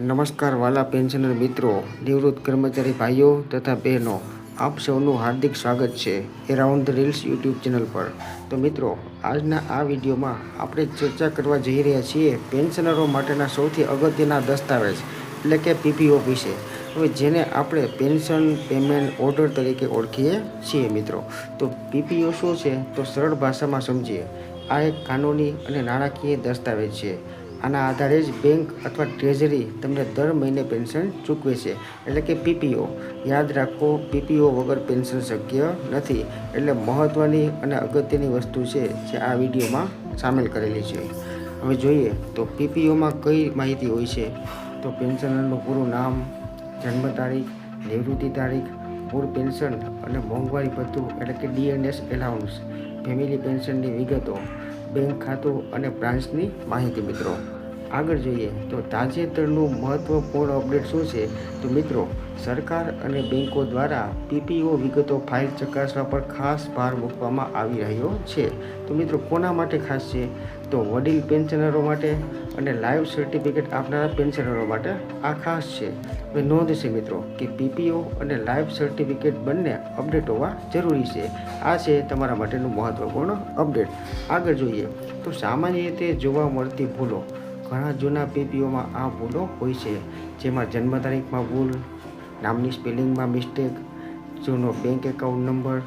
નમસ્કાર વાલા પેન્શનર મિત્રો, નિવૃત્ત કર્મચારી ભાઈઓ તથા બહેનો, આપ સૌનું હાર્દિક સ્વાગત છે around the reels YouTube channel પર. તો મિત્રો, આજના આ વિડીયોમાં આપણે ચર્ચા કરવા જઈ રહ્યા છીએ પેન્શનરો માટેના સૌથી અગત્યના દસ્તાવેજ, એટલે કે પીપીઓ વિશે. હવે જેને આપણે પેન્શન પેમેન્ટ ઓર્ડર તરીકે ઓળખીએ છીએ મિત્રો. તો પીપીઓ શું છે? તો સરળ ભાષામાં સમજીએ. આ એક કાનૂની અને નાણાકીય દસ્તાવેજ છે. આના આધારે જ બેંક અથવા ટ્રેઝરી તમને દર મહિને પેન્શન ચૂકવે છે. એટલે કે પીપીઓ યાદ રાખો પીપીઓ વગર પેન્શન શક્ય નથી. એટલે મહત્ત્વની અને અગત્યની વસ્તુ છે જે આ વિડીયોમાં સામેલ કરેલી છે. હવે જોઈએ તો પીપીઓમાં કઈ માહિતી હોય છે? તો પેન્શનરનું પૂરું નામ, જન્મ તારીખ, નિવૃત્તિ તારીખ મૂળ પેન્શન અને મોંઘવારી ભથ્થું એટલે કે ડીએનએસ એલાઉન્સ. ફેમિલી પેન્શનની વિગતો. બેંક ખાતું અને બ્રાન્ચની માહિતી, મિત્રો. આગળ જોઈએ તો તાજેતરનું મહત્ત્વપૂર્ણ અપડેટ શું છે? તો મિત્રો સરકાર અને બેંકો દ્વારા પીપીઓ વિગતો ફાઇલ ચકાસવા પર ખાસ ભાર મૂકવામાં આવી રહ્યો છે. તો મિત્રો, કોના માટે ખાસ છે? તો વડીલ પેન્શનરો માટે અને લાઈવ સર્ટિફિકેટ આપનારા પેન્શનરો માટે આ ખાસ છે. હવે નોંધ છે મિત્રો કે પીપીઓ અને લાઈવ સર્ટિફિકેટ બંને અપડેટ હોવા જરૂરી છે. આ છે તમારા માટેનું મહત્ત્વપૂર્ણ અપડેટ. આગળ જોઈએ. તો સામાન્ય રીતે જોવા મળતી ભૂલો. ઘણા જૂના પીપીઓમાં આ ભૂલો હોય છે. જેમાં જન્મ તારીખમાં ભૂલ નામની સ્પેલિંગમાં મિસ્ટેક, જૂનો bank account number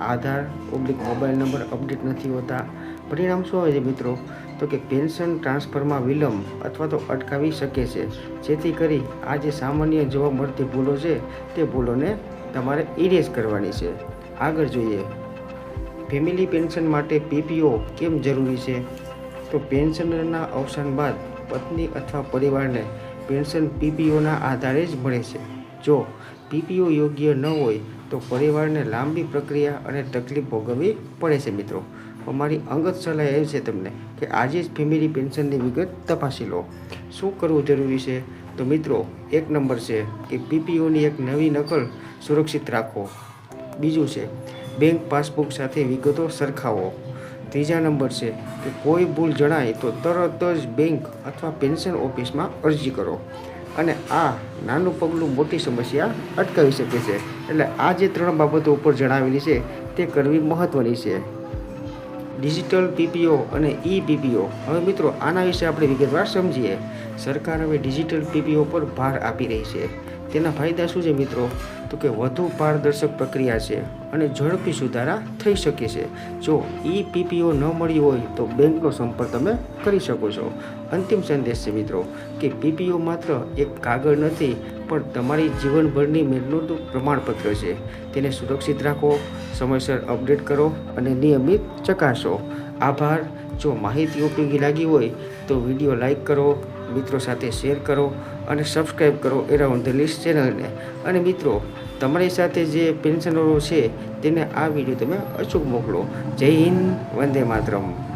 Aadhaar oblique mobile number update નથી હોતા. પરિણામ શું હોય છે મિત્રો? તો કે પેન્શન ટ્રાન્સફરમાં વિલંબ અથવા તો અટકાવી શકે છે. જેથી કરી આ જે સામાન્ય જોવા મળતી ભૂલો છે, તે ભૂલોને તમારે ઇરેઝ કરવાની છે. આગળ જોઈએ. ફેમિલી પેન્શન માટે પીપીઓ કેમ જરૂરી છે? તો પેન્શનરના અવસાન બાદ પત્ની અથવા પરિવારને પેન્શન પીપીઓના આધારે જ મળે છે. જો પીપીઓ યોગ્ય ન હોય તો પરિવારને લાંબી પ્રક્રિયા અને તકલીફ ભોગવવી પડે છે મિત્રો. અમારી અંગત સલાહ એ છે તમને કે આજે જ ફેમિલી પેન્શનની વિગત તપાસી લો. શું કરવું જરૂરી છે? તો મિત્રો, એક નંબર છે કે પીપીઓની એક નવી નકલ સુરક્ષિત રાખો. બીજું છે, બેંક પાસબુક સાથે વિગતો સરખાવો. ત્રીજા નંબર છે કે કોઈ ભૂલ જણાય તો તરત જ બેંક અથવા પેન્શન ઓફિસમાં અરજી કરો. અને આ નાનું પગલું મોટી સમસ્યા અટકાવી શકે છે. એટલે આ જે ત્રણ બાબતો ઉપર જણાવેલી છે, તે કરવી મહત્ત્વની છે. ડિજિટલ પીપીઓ અને ઈ પીપીઓ હવે મિત્રો, આના વિશે આપણે વિગતવાર સમજીએ. સરકાર હવે ડિજિટલ પીપીઓ પર ભાર આપી રહી છે. તેના ફાયદા શું છે મિત્રો? તો કે વધુ પારદર્શક પ્રક્રિયા છે અને ઝડપી સુધારા થઈ શકે છે. જો ઈ પીપીઓ ન મળી હોય તો બેંકનો સંપર્ક તમે કરી શકો છો. અંતિમ સંદેશ છે મિત્રો, કે પીપીઓ માત્ર એક કાગળ નથી, પણ તમારી જીવનભરની મહેનતનું પ્રમાણપત્ર છે. તેને સુરક્ષિત રાખો, સમયસર અપડેટ કરો અને નિયમિત ચકાસો. આભાર. જો માહિતી ઉપયોગી લાગી હોય તો વીડિયો લાઈક કરો મિત્રો સાથે શેર કરો અને સબસ્ક્રાઈબ કરો એરાઉન્ડ ધ લિસ્ટ ચેનલને અને મિત્રો, તમારી સાથે જે પેન્શનરો છે, તેને આ વીડિયો તમે અચૂક મોકલો. જય હિન્દ, વંદે માતરમ.